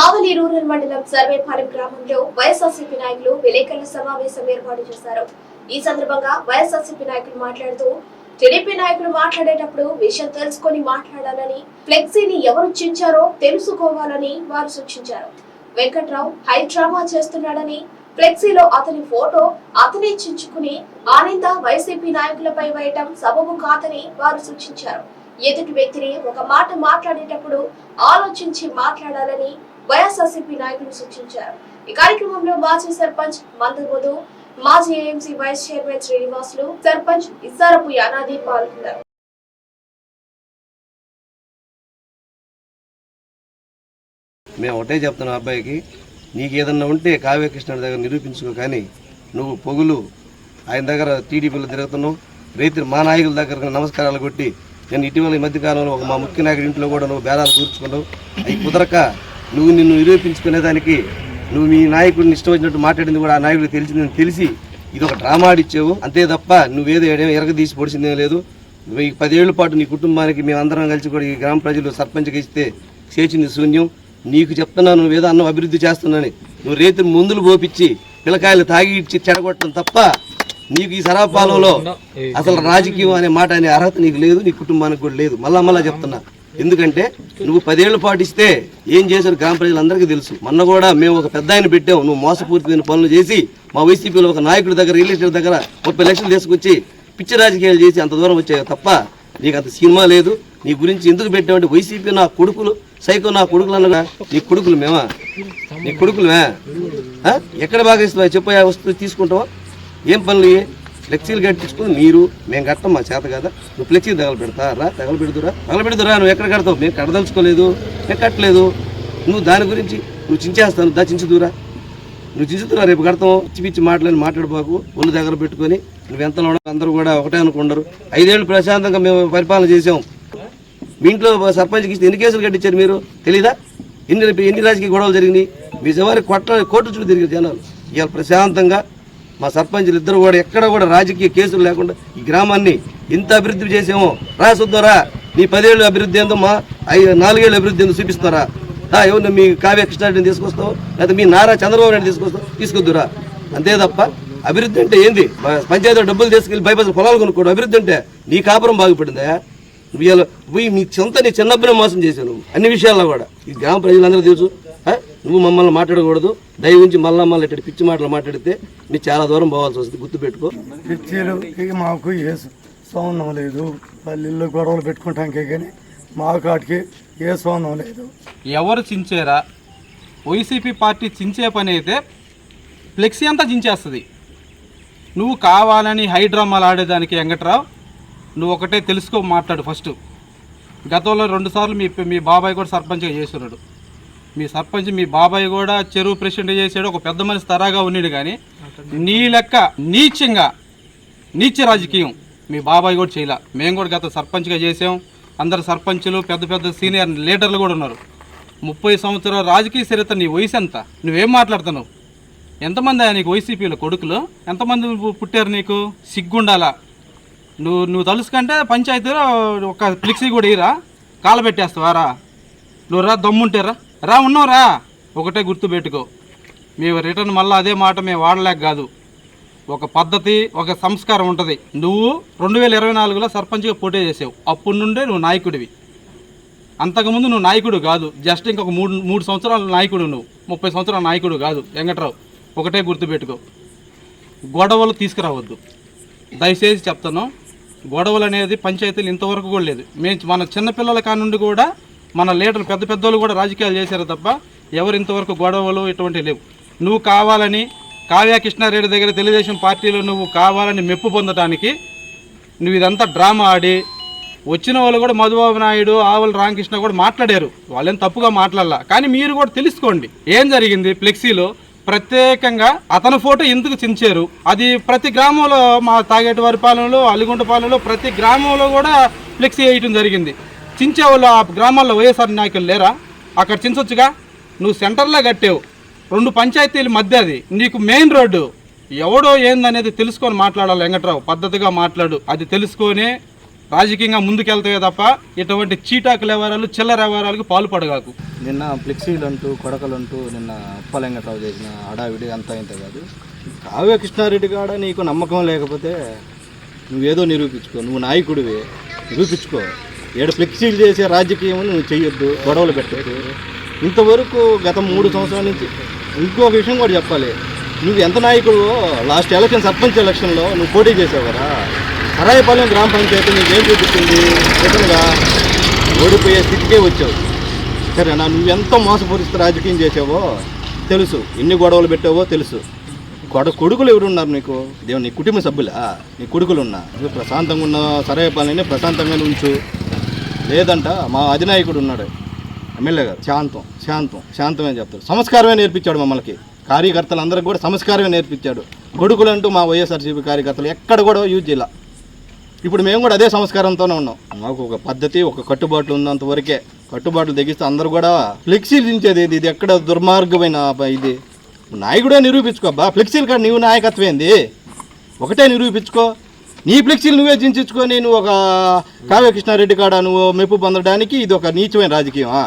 కావలి rural మండలం సర్వేపాలెం గ్రామంలో వైఎస్ఆర్సీపీ నాయకులు విలేకరుల సమావేశం ఏర్పాటు చేశారు. ఈ సందర్భంగా వైఎస్ఆర్సీపీ నాయకులు మాట్లాడుతూ టీడీపీ నాయకులు మాట్లాడేటప్పుడు విషయం తెలుసుకొని మాట్లాడాలని ఫ్లెక్సీని ఎవరు చించారో తెలుసుకోవాలని వారు సూచించారు. వెంకట్రావు హై డ్రామా చేస్తున్నాడని ఫ్లెక్సీలో అతని ఫోటో అతనే చించుకుని ఆనంద వైసీపీ నాయకులపై వేయటం సబబు కాదని వారు సూచించారు. ఎదుటి వ్యక్తిని ఒక మాట మాట్లాడేటప్పుడు ఆలోచించి మాట్లాడాలని వైఎస్ఆర్సీపీ నాయకులు శిక్షించారు ఈ కార్యక్రమంలో మాజీ సర్పంచ్ మందమోదు మాజీ AMC vice chairman Srinivasulu sarpanch Issarapu Yanadi పాల్గొన్నారు. మేము ఒకటే చెప్తున్నాం అబ్బాయికి నీకు ఏదన్నా ఉంటే కావ్యకృష్ణ దగ్గర నిరూపించుకో కానీ నువ్వు పొగులు ఆయన దగ్గర టీడీపీలో తిరుగుతున్నావు రైతులు మా నాయకుల దగ్గర నమస్కారాలు కొట్టి నేను ఇటీవల ఈ మధ్యకాలంలో ఒక మా ముఖ్య నాయకుడి ఇంట్లో కూడా నువ్వు బేరాలు కూర్చుకున్నావు అవి కుదరక నువ్వు నిన్ను నిరూపించుకునేదానికి నువ్వు మీ నాయకుడిని ఇష్టం వచ్చినట్టు మాట్లాడింది కూడా ఆ నాయకుడికి తెలిసిందని తెలిసి ఇది ఒక డ్రామా ఆడిచ్చావు అంతే తప్ప నువ్వేదో ఎరగదీసి పొడిచిందేం లేదు. నువ్వు ఈ పదేళ్ళ పాటు నీ కుటుంబానికి మేమందరం కలిసి కూడా ఈ గ్రామ ప్రజలు సర్పంచ్కి ఇస్తే చేసింది శూన్యం. నీకు చెప్తున్నాను నువ్వేదో అన్నం అభివృద్ధి చేస్తున్నానని నువ్వు రైతులు ముందులు పోపిచ్చి పిల్లకాయలు తాగి ఇచ్చి చెడగొట్టడం తప్ప నీకు ఈ సరాపాలంలో అసలు రాజకీయం అనే మాట అనే అర్హత నీకు లేదు నీ కుటుంబానికి కూడా లేదు. మళ్ళా మళ్ళా చెప్తున్నా. ఎందుకంటే నువ్వు పదేళ్ళు పాటిస్తే ఏం చేశారు గ్రామ ప్రజలందరికీ తెలుసు. మొన్న కూడా మేము ఒక పెద్ద ఆయన పెట్టావు నువ్వు మోసపూరితమైన పనులు చేసి మా వైసీపీలో ఒక నాయకుడి దగ్గర రిలేటివ్ దగ్గర ముప్పై లక్షలు తీసుకొచ్చి పిచ్చి రాజకీయాలు చేసి అంత దూరం వచ్చాయి తప్ప నీకు అంత సినిమా లేదు. నీ గురించి ఎందుకు పెట్టావంటే వైసీపీ నా కొడుకులు సైకో నా కొడుకులు అనగా నీ కొడుకులు మేమా? నీ కొడుకులమే మే ఎక్కడ బాగా ఇస్తావా చెప్పయా వస్తువు తీసుకుంటావా? ఏం పనులు ఫ్లెక్సీలు కట్టించుకుని మీరు మేము కట్టం మా చేత కదా? నువ్వు ఫ్లెక్సీ తగల పెడతా రా తగల పెడుతురా తగల పెడుతురా నువ్వు ఎక్కడ కడతావు? మేము కడదలుచుకోలేదు మేము కట్టలేదు. నువ్వు దాని గురించి నువ్వు చించేస్తాను దా చించుదురా నువ్వు చించుతురా రేపు కడతావు పిచ్చి పిచ్చి మాట్లాడి మాట్లాడబాకు ఒళ్ళు దగ్గర పెట్టుకొని. నువ్వు ఎంత అందరూ కూడా ఒకటే అనుకుంటారు ఐదేళ్ళు ప్రశాంతంగా మేము పరిపాలన చేసాం మీ ఇంట్లో సర్పంచ్కి ఇస్తే ఎన్ని కేసులు కట్టించారు మీరు? తెలీదా? ఎన్ని ఎన్ని రాజకీయ గొడవలు జరిగినాయి? మీ చివరి కొట్ట కోర్టు చుట్టూ తిరిగారు జనాలు. ఇవాళ ప్రశాంతంగా మా సర్పంచులు ఇద్దరు కూడా ఎక్కడ కూడా రాజకీయ కేసులు లేకుండా ఈ గ్రామాన్ని ఇంత అభివృద్ధి చేసామో. రా చూద్దారా నీ పదేళ్ళు అభివృద్ధి ఏందో మా ఐదు నాలుగేళ్ళు అభివృద్ధి ఏందో చూపిస్తారా దా మీ కావ్య కృష్ణారెడ్డిని తీసుకొస్తావు? లేకపోతే మీ నారా చంద్రబాబు నాయుడు తీసుకొస్తావు? తీసుకొద్దురా అంతే తప్ప అభివృద్ధి అంటే ఏంది? పంచాయతీ డబ్బులు తీసుకెళ్ళి బైపాస్ పొలాలు కొనుక్కోడు అభివృద్ధి అంటే నీ కాపురం బాగుపడిందా? నువ్వు పోయి మీ సొంత నీ చిన్నప్పుడే మోసం చేశావు అన్ని విషయాల్లో కూడా. ఈ గ్రామ ప్రజలందరూ తెలుసు. నువ్వు మమ్మల్ని మాట్లాడకూడదు. దయవుంచి మళ్ళా మళ్ళీ ఇట్టి పిచ్చి మాటలు మాట్లాడితే నీ చాలా దూరం పోవాల్సి వస్తుంది. గుర్తుపెట్టుకో పిచ్చిలు మాకు ఏ సౌందం లేదు. పల్లెల్లో గొడవలు పెట్టుకుంటానికే కానీ మా కాటికి ఏ సౌందం లేదు. ఎవరు చించారా? వైసీపీ పార్టీ చించే పని అయితే ఫ్లెక్సీ అంతా చించేస్తుంది. నువ్వు కావాలని హైడ్రామాలు ఆడేదానికి వెంకట్రావు నువ్వు ఒకటే తెలుసుకో మాట్లాడు ఫస్ట్. గతంలో రెండుసార్లు మీ మీ బాబాయ్ కూడా సర్పంచ్గా చేస్తున్నాడు మీ సర్పంచ్ మీ బాబాయ్ కూడా చెరువు ప్రెసిడెంట్ చేసాడు ఒక పెద్ద మనిషి తరాగా ఉన్నాడు కానీ నీ లెక్క నీచంగా నీచ రాజకీయం మీ బాబాయ్ కూడా చేయలే. మేము కూడా గత సర్పంచ్గా చేసాం అందరు సర్పంచులు పెద్ద పెద్ద సీనియర్ లీడర్లు కూడా ఉన్నారు. ముప్పై సంవత్సరాల రాజకీయ చరిత్ర నీ వయసు ఎంత? నువ్వేం మాట్లాడుతున్నావు? ఎంతమంది నీకు వైసీపీలో కొడుకులు? ఎంతమంది పుట్టారు నీకు? సిగ్గుండాలా? నువ్వు నువ్వు తలుసుకంటే పంచాయతీలో ఒక ఫ్లెక్సీ కూడా ఇరా కాలబెట్టేస్తావా రా నువ్వు రా దమ్ముంటారా రా ఉన్నావురా ఒకటే గుర్తుపెట్టుకో మేము రిటర్న్ మళ్ళీ అదే మాట మేము వాడలేక కాదు. ఒక పద్ధతి ఒక సంస్కారం ఉంటుంది. నువ్వు రెండు వేల ఇరవై నాలుగులో సర్పంచ్గా పోటీ చేసావు. అప్పటి నుండే నువ్వు నాయకుడివి. అంతకుముందు నువ్వు నాయకుడు కాదు. జస్ట్ ఇంకొక మూడు మూడు సంవత్సరాల నాయకుడు నువ్వు. ముప్పై సంవత్సరాల నాయకుడు కాదు. వెంకట్రావు ఒకటే గుర్తుపెట్టుకో గొడవలు తీసుకురావద్దు. దయచేసి చెప్తాను గొడవలు అనేది పంచాయతీలు ఇంతవరకు కూడా లేదు. మేము మన చిన్నపిల్లల కానుండి కూడా మన లీడర్లు పెద్ద పెద్దోళ్ళు కూడా రాజకీయాలు చేశారు తప్ప ఎవరు ఇంతవరకు గొడవలు ఇటువంటివి లేవు. నువ్వు కావాలని కావ్య కృష్ణారెడ్డి దగ్గర తెలుగుదేశం పార్టీలో నువ్వు కావాలని మెప్పు పొందడానికి నువ్వు ఇదంతా డ్రామా ఆడి వచ్చిన వాళ్ళు కూడా మధుబాబు నాయుడు ఆవుల రామకృష్ణ కూడా మాట్లాడారు. వాళ్ళేం తప్పుగా మాట్లాడాల. కానీ మీరు కూడా తెలుసుకోండి. ఏం జరిగింది? ఫ్లెక్సీలో ప్రత్యేకంగా అతని ఫోటో ఎందుకు చించారు? అది ప్రతి గ్రామంలో మా తాగేటి వారి పాలనలో అలిగుంట పాలనలో ప్రతి గ్రామంలో కూడా ఫ్లెక్సీ వేయటం జరిగింది. చించే వాళ్ళు ఆ గ్రామాల్లో వైఎస్ఆర్ నాయకులు లేరా? అక్కడ చించొచ్చుగా? నువ్వు సెంటర్లో కట్టావు. రెండు పంచాయతీల మధ్య అది. నీకు మెయిన్ రోడ్డు. ఎవడో ఏందనేది తెలుసుకొని మాట్లాడాలి వెంకట్రావు. పద్ధతిగా మాట్లాడు. అది తెలుసుకొని రాజకీయంగా ముందుకెళ్తాయో తప్ప ఇటువంటి చీటాకు వ్యవహారాలు చిల్లర వ్యవహారాలకు పాల్పడగాకు నిన్న ఫ్లెక్సీలు అంటూ కొడకలు అంటూ నిన్న అప్పలెంకట్రావు చేసిన అడావిడి అంతా ఇంత కాదు. కావ్య కృష్ణారెడ్డి కాడ నీకు నమ్మకం లేకపోతే నువ్వేదో నిరూపించుకో. నువ్వు నాయకుడివి. నిరూపించుకో. ఏడు ఫ్లెక్సీలు చేసే రాజకీయం నువ్వు చేయొద్దు గొడవలు పెట్టద్దు. ఇంతవరకు గత మూడు సంవత్సరాల నుంచి ఇంకొక విషయం కూడా చెప్పాలి. నువ్వు ఎంత నాయకుడు లాస్ట్ ఎలక్షన్ సర్పంచ్ ఎలక్షన్లో నువ్వు పోటీ చేసావు కదా. సరాయపాలెం గ్రామ పంచాయతీ నీకేం చూపించింది నిజంగా ఓడిపోయే స్థితికే వచ్చావు. సరేనా? నువ్వెంత మోసపూరిస్తూ రాజకీయం చేసావో తెలుసు. ఎన్ని గొడవలు పెట్టావో తెలుసు. కొడ కొడుకులు ఎవరున్నారు నీకు? దేవుని నీ కుటుంబ సభ్యులా? నీ కొడుకులు ఉన్నా నువ్వు ప్రశాంతంగా ఉన్న సరాయపాలెనే ప్రశాంతంగా ఉంచు. లేదంట మా అధినాయకుడు ఉన్నాడు. ఎమ్మెల్యే గారు శాంతం శాంతం శాంతమే చెప్తాడు. సంస్కారమే నేర్పించాడు మమ్మల్ని కార్యకర్తలందరికీ కూడా సంస్కారమే నేర్పించాడు. కొడుకులు అంటూ మా వైఎస్ఆర్సీపీ కార్యకర్తలు ఎక్కడ కూడా యూజ్ చేయాల. ఇప్పుడు మేము కూడా అదే సంస్కారంతోనే ఉన్నాం. మాకు ఒక పద్ధతి ఒక కట్టుబాట్లు ఉన్నంత వరకే కట్టుబాట్లు తెగిస్తే అందరూ కూడా ఫ్లెక్సీలు దించేది ఇది ఇది ఎక్కడ దుర్మార్గమైన ఇది? నాయకుడే నిరూపించుకోబ్బా ఫ్లెక్సీలు కాదు నీవు నాయకత్వం ఏంది? ఒకటే నిరూపించుకో. నీ ఫ్లెక్సీలు నువ్వే చించుకొని నువ్వు ఒక కావ్య కృష్ణారెడ్డి కాడ నువ్వు మెప్పు పొందడానికి ఇది ఒక నీచమైన రాజకీయమా